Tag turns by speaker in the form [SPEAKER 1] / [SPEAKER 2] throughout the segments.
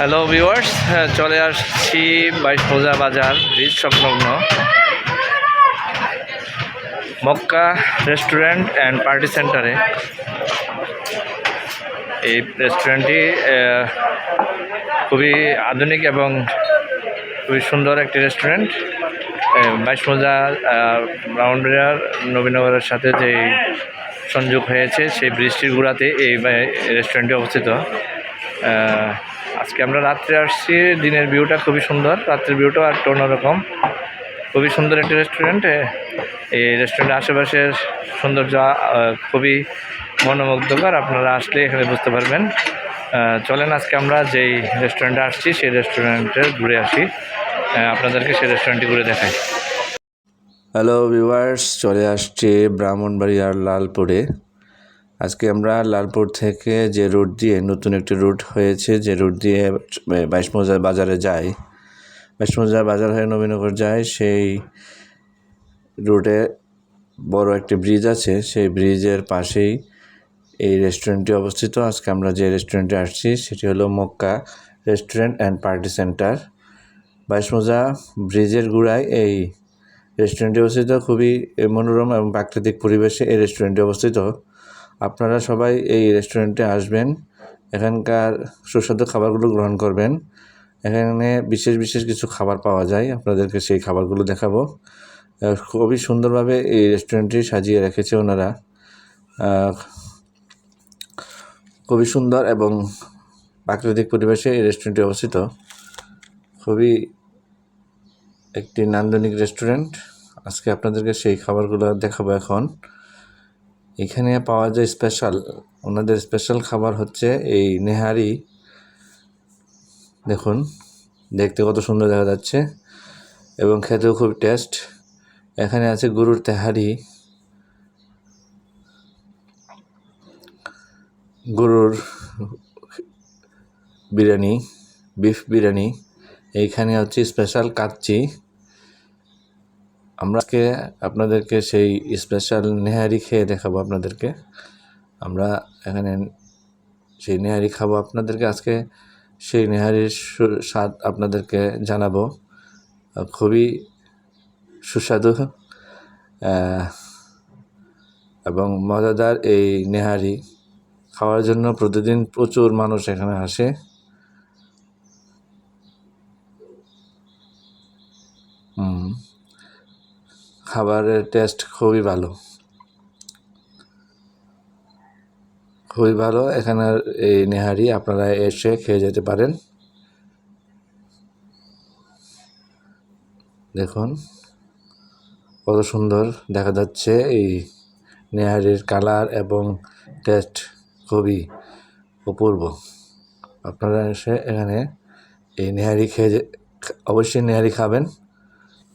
[SPEAKER 1] Hello viewers চলে আসছি বাইশ মোজা বাজার, ব্রিজ সংলগ্ন। মক্কা রেস্টুরেন্ট অ্যান্ড পার্টি সেন্টারে এই রেস্টুরেন্টটি খুবই আধুনিক এবং খুবই সুন্দর একটি রেস্টুরেন্ট বাইশ মোজা ব্রাউন্ডার নবীনগরের সাথে যে সংযোগ হয়েছে, সেই বৃষ্টির গুড়াতে এই রেস্টুরেন্টটি অবস্থিত। আজকে আমরা রাত্রে আসছি। দিনের ভিউটা খুবই সুন্দর। রাত্রের ভিউটাও আর অন্যরকম। খুবই সুন্দর একটি রেস্টুরেন্ট এই রেস্টুরেন্টের আশেপাশের সৌন্দর্য খুবই মনোমুগ্ধকর। আপনারা আসলে এখানে বুঝতে পারবেন। চলেন আজকে আমরা যেই রেস্টুরেন্টে আসছি, সেই রেস্টুরেন্টে ঘুরে আসি। আপনাদেরকে সেই রেস্টুরেন্টটি ঘুরে দেখাই।
[SPEAKER 2] হ্যালো ভিউয়ার্স চলে আসছি ব্রাহ্মণবাড়িয়ার লালপুরে। আজকে আমরা লালপুর থেকে যে রুট দিয়ে নতুন একটি রুট হয়েছে, যে রুট দিয়ে বাইশমোজা বাজারে যাই। বাইশমোজা বাজার হয়ে নবীনগর যায় সেই রুটে বড় একটি ব্রিজ আছে। সেই ব্রিজের পাশেই এই রেস্টুরেন্টটি অবস্থিত। আজকে আমরা যে রেস্টুরেন্টে আসছি, সেটি হলো Makka restaurant and party centre. Baishmoja ব্রিজের গুড়ায় এই রেস্টুরেন্টে অবস্থিত। খুবই মনোরম এবং প্রাকৃতিক পরিবেশে এই রেস্টুরেন্টে অবস্থিত। আপনারা সবাই এই রেস্টুরেন্টে আসবেন, এখানকার সুস্বাদু খাবারগুলো গ্রহণ করবেন। এখানে বিশেষ বিশেষ কিছু খাবার পাওয়া যায়, আপনাদেরকে সেই খাবারগুলো দেখাবো। খুবই সুন্দরভাবে এই রেস্টুরেন্টটি সাজিয়ে রেখেছে ওনারা। খুবই সুন্দর এবং প্রাকৃতিক পরিবেশে এই রেস্টুরেন্টটি অবস্থিত। খুবই একটি নান্দনিক রেস্টুরেন্ট। আজকে আপনাদেরকে সেই খাবারগুলো দেখাবো এখন। এখানে পাওয়া যায় স্পেশাল ওনাদের স্পেশাল খাবার হচ্ছে এই নেহারি। দেখুন, দেখতে কত সুন্দর দেখা যাচ্ছে এবং খেতেও খুব টেস্ট এখানে আছে গরুর তেহারি। গরুর বিরিয়ানি বিফ বিরিয়ানি। এইখানে হচ্ছে স্পেশাল কাচ্চি। আমরা আজকে আপনাদেরকে সেই স্পেশাল নেহারি খেয়ে দেখাবো আপনাদেরকে। আমরা এখানে সেই নেহারি খাব। আপনাদেরকে আজকে সেই নেহারির স্বাদ আপনাদেরকে জানাব। খুবই সুস্বাদু। এবং মজাদার এই নেহারি খাওয়ার জন্য প্রতিদিন প্রচুর মানুষ এখানে আসে। হুম খাবারের টেস্ট খুবই ভালো। খুবই ভালো এখানের এই নেহারি আপনারা এসে খেয়ে যেতে পারেন। দেখুন, কত সুন্দর দেখা যাচ্ছে এই নেহারির কালার এবং টেস্ট খুবই অপূর্ব। আপনারা এসে এখানে এই নেহারি খেয়ে অবশ্যই নেহারি খাবেন।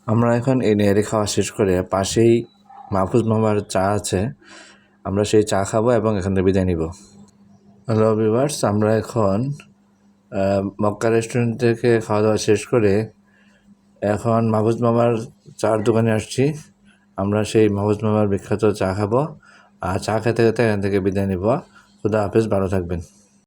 [SPEAKER 2] আমরা এখন এই নেহারি খাওয়া শেষ করে পাশেই মাহফুজ মামার চা আছে। আমরা সেই চা খাব এবং এখান থেকে বিদায় নিব। হ্যালো ভিভার্স আমরা এখন মক্কা রেস্টুরেন্ট থেকে খাওয়া দাওয়া শেষ করে এখন মাহফুজ মামার চার দোকানে আসছি। আমরা সেই মাহফুজ মামার বিখ্যাত চা খাব। আর চা খেতে খেতে এখান থেকে বিদায় নিব। খুদা হাফেজ, ভালো থাকবেন।